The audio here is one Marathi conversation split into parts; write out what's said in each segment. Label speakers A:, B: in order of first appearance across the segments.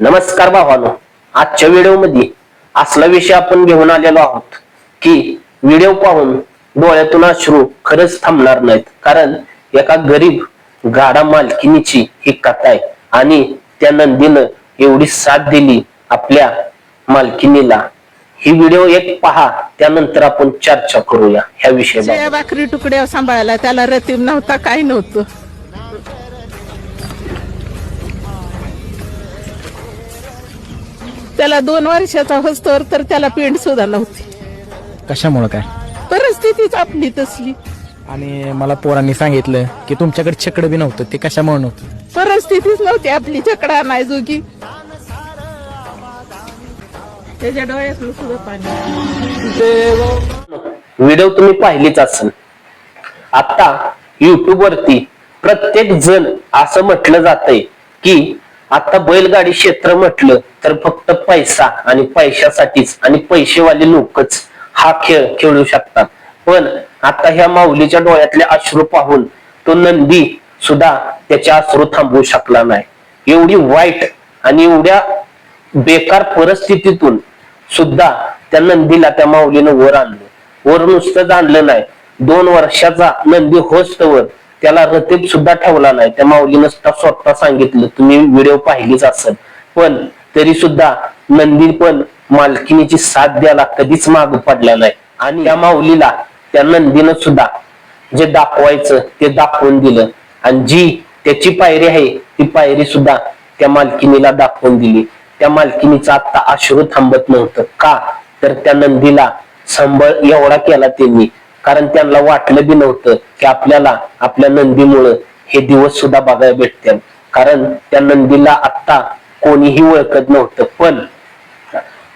A: नमस्कार भावानो. आजच्या व्हिडिओमध्ये असला विषय आपण घेऊन आलेलो आहोत की व्हिडिओ पाहून डोळ्यातून अश्रू खरंच थांबणार नाहीत. कारण एका गरीब गाडा मालकिनीची ही कथा आहे आणि त्या नंदीनं एवढी साथ दिली आपल्या मालकिनीला. ही व्हिडिओ एक पहा त्यानंतर आपण चर्चा करूया ह्या
B: विषयी भाकरी तुकड्या सांभाळायला त्याला रतीब नव्हता काही नव्हतं. त्याला दोन वर्षाचा होस्तोवर तर त्याला पेंड सुद्धा नव्हती.
C: कशामुळं काय?
B: परिस्थितीच आपली तसली.
C: आणि मला पोरांनी सांगितलं की तुमच्याकडे छकडं बी नव्हतं ते कशामुळे नव्हतं?
B: परिस्थितीच नव्हती आपली चकडा नाही जोगी त्याच्या डोळ्यातलं सुद्धा पाणी.
A: व्हिडिओ तुम्ही पाहिलीच असेल. आता युट्यूब वरती प्रत्येक जण असं म्हटलं जातंय की आता बैलगाडी क्षेत्र म्हटलं तर फक्त पैसा आणि पैशासाठीच आणि पैसेवाले लोकच हा खेळ खेळू शकतात. पण आता ह्या माऊलीच्या डोळ्यातले अश्रू पाहून तो नंदी सुद्धा त्याचे अश्रू थांबवू शकला नाही. एवढी वाईट आणि एवढ्या बेकार परिस्थितीतून सुद्धा त्या नंदीला त्या माऊलीनं वर आणलं. वर नुसतंच आणलं नाही. दोन वर्षाचा नंदी होस्तवर त्याला रतीब सुद्धा ठेवला नाही. त्या माऊलीनं सुद्धा स्वतः सांगितलं तुम्ही व्हिडिओ पाहिलीच असेल. पण तरी सुद्धा नंदी पण मालकिनीची साथ द्यायला कधीच माग पडला नाही. आणि या माऊलीला त्या नंदीनं सुद्धा जे दाखवायचं ते दाखवून दिलं. आणि जी त्याची पायरी आहे ती पायरी सुद्धा त्या मालकिनीला दाखवून दिली. त्या मालकिनीचा आता अश्रू थांबत नव्हतं. का? तर त्या नंदीला संबळ एवढा केला त्यांनी. कारण त्यांना वाटलं बी नव्हतं की आपल्याला आपल्या नंदीमुळं हे दिवस सुद्धा बघायला भेटतील. कारण त्या नंदीला आत्ता कोणीही ओळखत नव्हतं. पण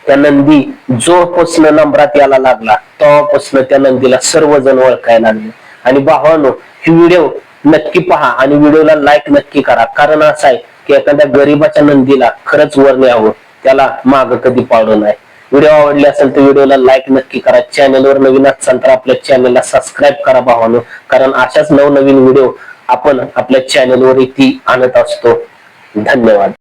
A: त्या नंदी जोपासनं नंबरात यायला लागला तेव्हापासनं त्या नंदीला सर्वजण ओळखायला लागले. आणि भावानो ही व्हिडिओ नक्की पहा आणि व्हिडिओला लाईक नक्की करा. कारण असं आहे की एखाद्या गरीबाच्या नंदीला खरंच वर न्यावं त्याला माग कधी पाडू नये व्हिडिओ आवडले असेल तर व्हिडिओला लाईक नक्की करा. चॅनलवर नवीन असाल तर आपल्या चॅनलला सबस्क्राईब करा भावानो. कारण अशाच नवनवीन व्हिडिओ आपण आपल्या चॅनलवर इथे आणत असतो. धन्यवाद.